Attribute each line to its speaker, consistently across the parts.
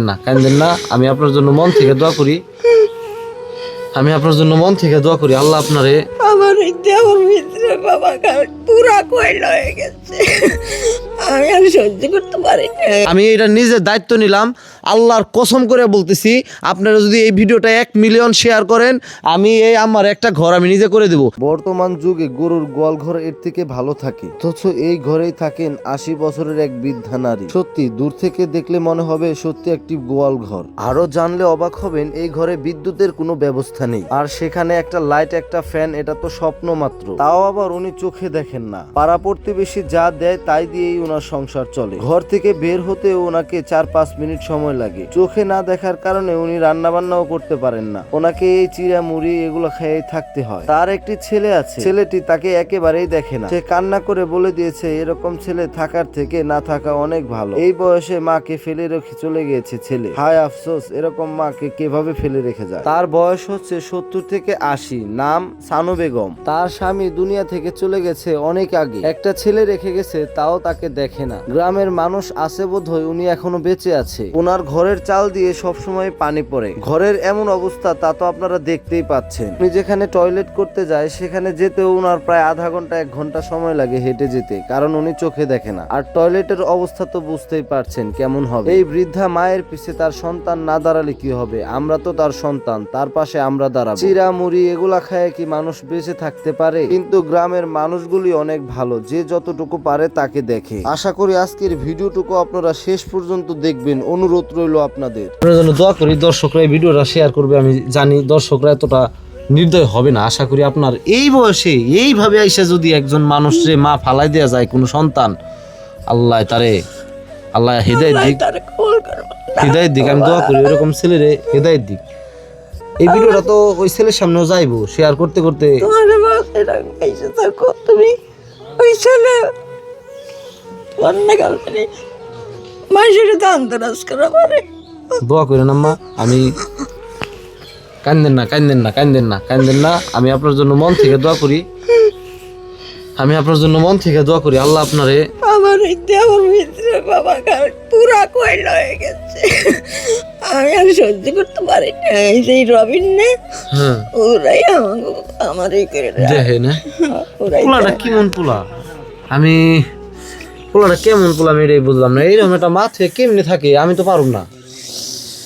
Speaker 1: না, কান্দেন না। আমি আপনার জন্য মন থেকে দোয়া করি। আমি আপনার জন্য মন থেকে দোয়া করি। আল্লাহ আপনারে
Speaker 2: আমার এই বাবা পুরা কয়লা হয়ে গেছে। আমি আর সহ্য করতে পারি
Speaker 1: আমি এটা নিজের দায়িত্ব নিলাম আল্লাহর কসম করে বলতেছি আপনারা যদি এই ভিডিওটা এক মিলিয়ন শেয়ার করেন আমি এই আমার একটা ঘর আমি নিজে করে দেব।
Speaker 3: বর্তমান যুগে গরুর গোয়াল ঘর এর থেকে ভালো থাকে। অথচ এই ঘরেই থাকেন আশি বছরের এক বৃদ্ধা নারী। সত্যি দূর থেকে দেখলে মনে হবে সত্যি একটি গোয়াল ঘর। আরও জানলে অবাক হবেন এই ঘরে বিদ্যুতের কোনো ব্যবস্থা নেই। আর সেখানে একটা লাইট একটা ফ্যান এটা তো স্বপ্ন মাত্র। তাও আবার উনি চোখে দেখেন না। পাড়া প্রতিবেশী যা দেয় তাই দিয়েই ওনার সংসার চলে। ঘর থেকে বের হতে ওনাকে চার পাঁচ মিনিট সময় লাগে। চোখে না দেখার কারণে উনি রান্না বান্নাও করতে পারেন না। ওনাকে এই চিড়া মুড়ি এগুলো খেয়ে থাকতে হয়। তার একটি ছেলে আছে। ছেলেটি তাকে একেবারেই দেখে না। সে কান্না করে বলে দিয়েছে, এরকম ছেলে থাকার থেকে না থাকা অনেক ভালো। এই বয়সে মাকে ফেলে রেখে চলে গিয়েছে ছেলে। হায় আফসোস, এরকম মাকে কীভাবে ফেলে রেখে যায়? তার বয়স হচ্ছে সত্তর থেকে আশি। নাম সানু বেগম। তার স্বামী দুনিয়া থেকে চলে গেছে অনেক আগে। একটা ছেলে রেখে গেছে, তাও তাকে দেখে না। গ্রামের মানুষ আছে বোধ হয় উনি এখনও বেঁচে আছে। ওনার ঘরের চাল দিয়ে সবসময় পানি পড়ে। ঘরের এমন অবস্থা, তা তো আপনারা দেখতেই পাচ্ছেন। উনি যেখানে টয়লেট করতে যায়, সেখানে যেতেও ওনার প্রায় আধা ঘণ্টা, এক ঘণ্টা সময় লাগে হেঁটে যেতে, কারণ উনি চোখে দেখে না। আর টয়লেটের অবস্থা তো বুঝতেই পারছেন কেমন হবে। এই বৃদ্ধা মায়ের পিছে তার সন্তান না দাঁড়ালে কি হবে? আমরা তো তার সন্তান, তার পাশে আমরা দাঁড়াবো। চিরা মুড়ি এগুলা খায় কি মানুষ বেঁচে থাকতে পারে? কিন্তু গ্রামের মানুষগুলি অনেক ভালো যে যতটুকু পারে তাকে দেখে। আশা করি আজকের ভিডিওটুকু আপনারা শেষ পর্যন্ত দেখবেন। অনুরোধ রইল আপনাদের।
Speaker 1: আপনার দোয়া করি দর্শকরা এই ভিডিওটা শেয়ার করবে আমি জানি দর্শকরা এতটা নির্দয় হবে না। আশা করি আপনার এই বয়সে এইভাবে আইসা যদি একজন মানুষরে মা ফালাই দেওয়া যায় কোনো সন্তান আল্লাহ তারে আল্লাহ হৃদয় দিক।
Speaker 2: তার
Speaker 1: হৃদয়ের দিক আমি দোয়া করি ওরকম ছেলেরে হৃদয়ের দিক। এই ভিডিওটা তো ওই ছেলের সামনেও যাইবো শেয়ার করতে করতে।
Speaker 2: তোমার থাকো তুমি ওই ছেলে মানুষের করা পারে
Speaker 1: দোয়া করেন আম্মা আমি কান্দেন না কান্দেন না কান্দেন না কান্দেন না আমি আপনার জন্য মন থেকে দোয়া করি। আমি আপনার জন্য মন থেকে দোয়া করি আল্লাহ আপনারে
Speaker 2: আমার এই দেহর ভিতরে বাবা গাল পুরা কয়লা হয়ে গেছে। আমি আর সহ্য করতে পারি না। এই যে রবিন না
Speaker 1: হ্যাঁ।
Speaker 2: ওরাই আমাকে আমার এই করে।
Speaker 1: দেখে না?
Speaker 2: ওরাই
Speaker 1: পোলাটা কেমন পোলা? আমি পোলাটা কেমন পোলা আমি এটাই বুঝলাম না। এইরকম একটা মাথে কেমনে থাকে আমি তো পারব না।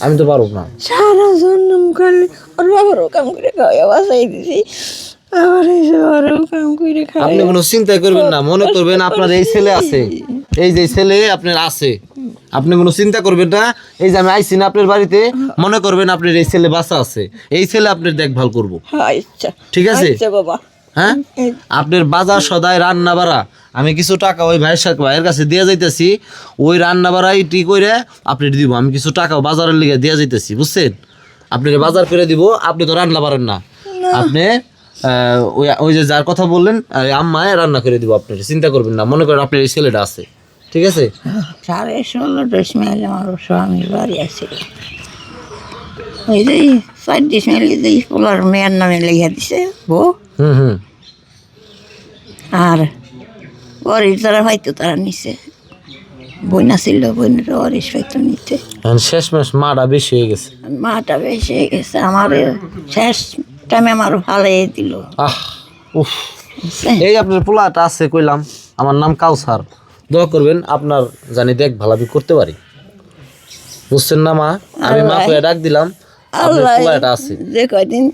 Speaker 1: আমি তো পারব না।
Speaker 2: সারা জন্ম খালি ওর বাবারও কাম করে খাওয়া বাসাই দিছি।
Speaker 1: আপনি কোনো চিন্তা করবেন না মনে করবেন আপনার এই ছেলে আছে। এই যে ছেলে আপনার আছে। আপনি কোনো চিন্তা করবেন না এই যে আমি আইছি না আপনার বাড়িতে মনে করবেন আপনার এই ছেলে বাসা আছে। এই ছেলে আপনার দেখভাল করব।
Speaker 2: আচ্ছা।
Speaker 1: ঠিক আছে?
Speaker 2: আচ্ছা
Speaker 1: হ্যাঁ? আপনার বাজার সদায় রান্না বাড়া আমি কিছু টাকা ওই ভাইয়ের সাথে ভাইয়ের কাছে দিয়ে যাইতেছি। ওই রান্না বাড়াই টি করে আপনি দিব। আমি কিছু টাকা বাজারের লিগে দিয়ে যাইতেছি বুঝছেন? আপনি বাজার করে দিব আপনি তো রান্না পারেন না। আপনি ওই ওই যে যার কথা বললেন আম্মায় রান্না করে দিব আপনার চিন্তা করবেন না মনে করেন আপনার এই ছেলেটা আছে ঠিক আছে?
Speaker 2: সাড়ে ষোলোটার সময় আমার স্বামীর বাড়ি আসছিল ওই যে চারটি সময় যে পোলার মেয়ের নামে লেখা দিছে বউ।
Speaker 1: হুম হুম।
Speaker 2: আর অরিস যারা হয়তো তারা নিছে। বইনা ছিল বইনের অরিস হয়তো নিতে
Speaker 1: শেষ মাস মাটা বেশি হয়ে গেছে।
Speaker 2: মাটা বেশি হয়ে গেছে আমার শেষ টাইমে আমার ভালো দিল।
Speaker 1: আহ উফ। এই আপনার পোলাটা আছে কইলাম আমার নাম কাউসার। দোয়া করবেন আপনার জানি দেখ ভালো আমি করতে পারি। বুঝছেন না মা? আমি মা কয়ে ডাক দিলাম আপনার
Speaker 2: আল্লাহ
Speaker 1: পোলাটা আছে।
Speaker 2: যে কয়দিন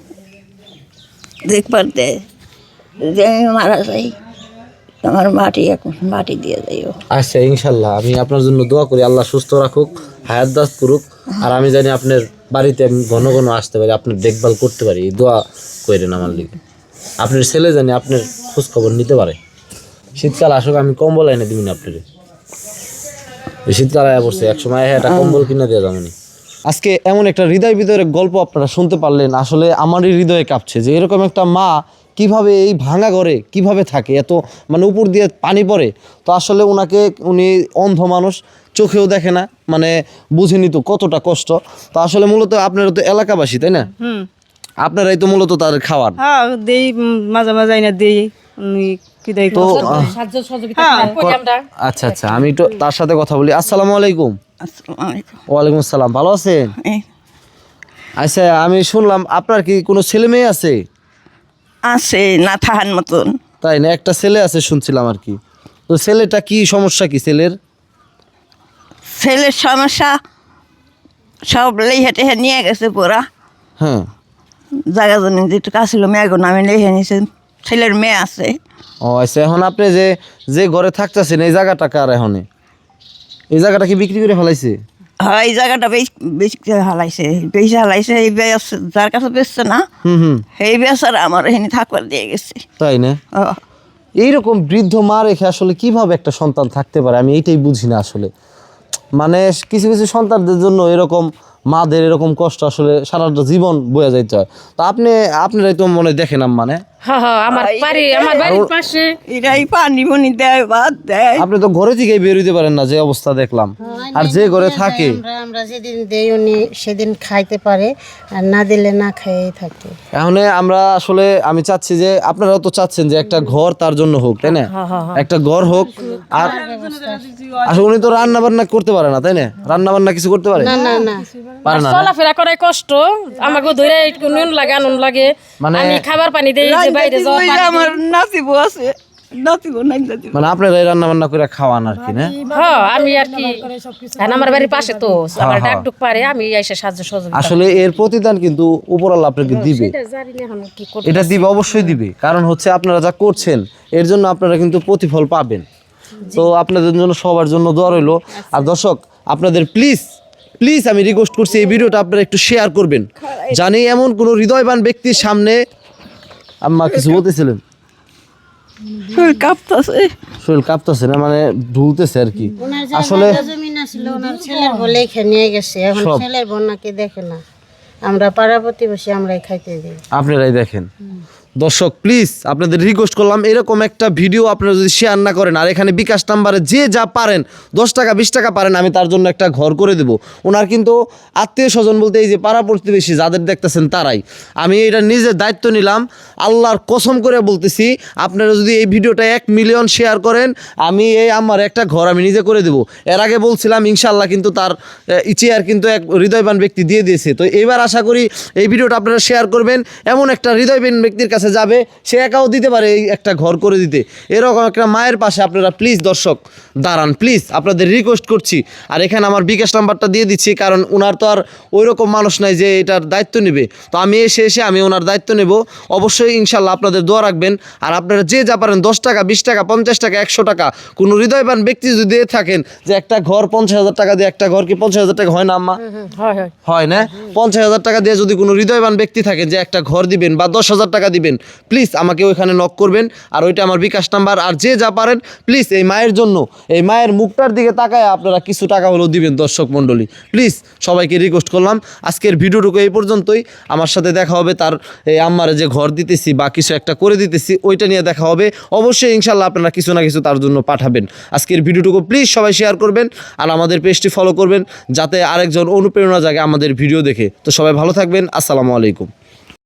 Speaker 2: দেখবার দেয় যে আমি মারা যাই আমার মাটি এখন মাটি দিয়ে যাইও।
Speaker 1: আচ্ছা ইনশাল্লাহ আমি আপনার জন্য দোয়া করি আল্লাহ সুস্থ রাখুক হায়াত দাস করুক আর আমি জানি আপনার বাড়িতে আমি ঘন ঘন আসতে পারি, আপনার দেখভাল করতে পারি দোয়া করেন আমার লিগে। আপনার ছেলে জানি আপনার খোঁজ খবর নিতে পারে। শীতকাল আসুক, আমি কম্বল এনে দিবিনি আপনার। শীতকাল আয়া পড়ছে এক সময় একটা কম্বল কিনে দেওয়া যাবেনি আজকে এমন একটা হৃদয় ভিতরে গল্প আপনারা শুনতে পারলেন, আসলে আমারই হৃদয়ে কাঁপছে যে এরকম একটা মা কীভাবে এই ভাঙা ঘরে কীভাবে থাকে? এত মানে উপর দিয়ে পানি পড়ে। তো আসলে ওনাকে উনি অন্ধ মানুষ চোখেও দেখে না মানে বুঝেনি তো কতটা কষ্ট। তো আসলে মূলত আপনারা তো এলাকাবাসী তাই না? আপনারাই তো মূলত তার খাওয়ান।
Speaker 4: হ্যাঁ দেই মাঝে মাঝে আইনা দেই উনি কি দেয়
Speaker 1: তো আচ্ছা আচ্ছা আমি তো তার সাথে কথা বলি। আসসালামু আলাইকুম। ওয়ালাইকুম আসসালাম ভালো আছেন? আচ্ছা আমি শুনলাম আপনার কি কোনো ছেলে মেয়ে আছে?
Speaker 2: আছে না থাহার মতন।
Speaker 1: তাই না? একটা ছেলে আছে শুনছিলাম আর কি। তো ছেলেটা কি সমস্যা কি ছেলের?
Speaker 2: ছেলের সমস্যা সব লেহে টেহে নিয়ে গেছে পুরা।
Speaker 1: হ্যাঁ।
Speaker 2: জায়গা জমি যেটুকু আসছিল মেয়েগো নামে লেহে নিয়েছে ছেলের মেয়ে আছে।
Speaker 1: ও আচ্ছা এখন আপনি যে যে ঘরে থাকতেছেন এই জায়গাটা কার এখন? এই জায়গাটা কি বিক্রি করে ফেলাইছে?
Speaker 2: হয় এই জায়গাটা বেশ বেশি হালাইছে বেশি হালাইছে এই বেশ যার কাছে বেচছে না
Speaker 1: হুম হুম।
Speaker 2: এই বেচার আমার এখানে থাকবার দিয়ে গেছে।
Speaker 1: তাই না? এইরকম বৃদ্ধ মা রেখে আসলে কীভাবে একটা সন্তান থাকতে পারে? আমি এইটাই বুঝি না আসলে। মানে কিছু কিছু সন্তানদের জন্য এরকম মাদের এরকম কষ্ট আসলে সারাটা জীবন বয়ে যাইতে হয়। তো আপনি আপনারাই তো মনে দেখেন মানে
Speaker 5: আমার বাড়ি আমার বাড়ির পাশে।
Speaker 2: এরাই পানি মনি দেয় ভাত দেয়।
Speaker 1: আপনি তো ঘরে থেকেই বের হইতে পারেন না যে অবস্থা দেখলাম। আর যে ঘরে থাকে।
Speaker 6: আমরা যেদিন দেই উনি সেদিন খাইতে পারে। আর না দিলে না খেয়েই থাকে।
Speaker 1: এখন আমরা আসলে আমি চাচ্ছি যে আপনারাও তো চাচ্ছেন যে একটা ঘর তার জন্য হোক তাই না? একটা ঘর হোক আর আসলে উনি তো রান্না বান্না করতে পারে না তাই না? রান্না বান্না কিছু করতে পারে?
Speaker 6: না না না।
Speaker 1: পারে না?
Speaker 5: চলাফেরা করে কষ্ট। আমাকে ধরে নুন লাগে আনুন লাগে।
Speaker 1: মানে-
Speaker 5: খাবার পানি দেই বাইরে যাওয়া
Speaker 2: আমার আছে।
Speaker 1: মানে আপনারাই রান্না বান্না করে খাওয়ান আর কি না?
Speaker 5: হ্যাঁ আমি আর কি আমার বাড়ির পাশে তো আমার ডাক ডুক পারে আমি এসে সাহায্য সহযোগিতা
Speaker 1: আসলে এর প্রতিদান কিন্তু উপরাল্লা আপনাকে দিবে।
Speaker 5: এটা জানি না এখন কি করব
Speaker 1: এটা দিবে অবশ্যই দিবে। কারণ হচ্ছে আপনারা যা করছেন এর জন্য আপনারা কিন্তু প্রতিফল পাবেন। তো আপনাদের জন্য সবার জন্য দোয়া রইল। আর দর্শক আপনাদের প্লিজ প্লিজ আমি রিকোয়েস্ট করছি এই ভিডিওটা আপনারা একটু শেয়ার করবেন। জানি এমন কোনো হৃদয়বান ব্যক্তির সামনে আম্মা কিছু বলতেছিলেন?
Speaker 2: শরীর কাঁপতেছে।
Speaker 1: শরীর কাঁপতেছে না? মানে ঢুলতেছে আর কি। আসলে
Speaker 6: জমিন আসলে ওনার ছেলের বলেই খেয়ে নিয়ে গেছে। এখন। ছেলের নাকি দেখে না। আমরা পাড়া প্রতিবেশী আমরাই খাইতে দিই।
Speaker 1: আপনারাই দেখেন। দর্শক প্লিজ আপনাদের রিকোয়েস্ট করলাম, এরকম একটা ভিডিও আপনারা যদি শেয়ার না করেন, আর এখানে বিকাশ নাম্বারে যে যা পারেন, দশ টাকা, বিশ টাকা পারেন, আমি তার জন্য একটা ঘর করে দেব। ওনার কিন্তু আত্মীয় স্বজন বলতে এই যে পাড়া প্রতিবেশী যাদের দেখতেছেন তারাই। আমি এটা নিজের দায়িত্ব নিলাম, আল্লাহর কসম করে বলতেছি, আপনারা যদি এই ভিডিওটা এক মিলিয়ন শেয়ার করেন, আমি এই আমার একটা ঘর আমি নিজে করে দেব। এর আগে বলছিলাম ইনশাল্লাহ কিন্তু তার চেয়ার কিন্তু এক হৃদয়বান ব্যক্তি দিয়ে দিয়েছে। তো এবার আশা করি এই ভিডিওটা আপনারা শেয়ার করবেন, এমন একটা হৃদয়বান ব্যক্তির কাছে যাবে, সে একাও দিতে পারে এই একটা ঘর করে দিতে। এরকম একটা মায়ের পাশে আপনারা প্লিজ দর্শক দাঁড়ান প্লিজ আপনাদের রিকোয়েস্ট করছি। আর এখানে আমার বিকাশ নাম্বারটা দিয়ে দিচ্ছি কারণ ওনার তো আর ওই রকম মানুষ নাই যে এটার দায়িত্ব নেবে। তো আমি এসে এসে আমি ওনার দায়িত্ব নেব। অবশ্যই ইনশাল্লাহ আপনাদের দোয়া রাখবেন। আর আপনারা যে যা পারেন দশ টাকা বিশ টাকা পঞ্চাশ টাকা একশো টাকা কোনো হৃদয়বান ব্যক্তি যদি দিয়ে থাকেন যে একটা ঘর পঞ্চাশ হাজার টাকা দিয়ে একটা ঘর কি পঞ্চাশ হাজার টাকা হয় না আম্মা?
Speaker 5: হয় হয়।
Speaker 1: হয় না? পঞ্চাশ হাজার টাকা দিয়ে যদি কোনো হৃদয়বান ব্যক্তি থাকেন যে একটা ঘর দিবেন বা দশ হাজার টাকা দিবেন প্লিজ আমাকে ওইখানে নক করবেন। আর ওইটা আমার বিকাশ নাম্বার। আর যে যা পারেন প্লিজ এই মায়ের জন্য এই মায়ের মুখটার দিকে তাকায় আপনারা কিছু টাকা হলেও দিবেন, দর্শক মণ্ডলী। প্লিজ সবাইকে রিকোয়েস্ট করলাম। আজকের ভিডিওটুকু এই পর্যন্তই। আমার সাথে দেখা হবে তার, এই আম্মারে যে ঘর দিতেছি বা কিছু একটা করে দিতেছি, ওইটা নিয়ে দেখা হবে। অবশ্যই ইনশাল্লাহ আপনারা কিছু না কিছু তার জন্য পাঠাবেন। আজকের ভিডিওটুকু প্লিজ সবাই শেয়ার করবেন আর আমাদের পেজটি ফলো করবেন, যাতে আরেকজন অনুপ্রেরণা জাগে আমাদের ভিডিও দেখে। তো সবাই ভালো থাকবেন। আসসালামু আলাইকুম।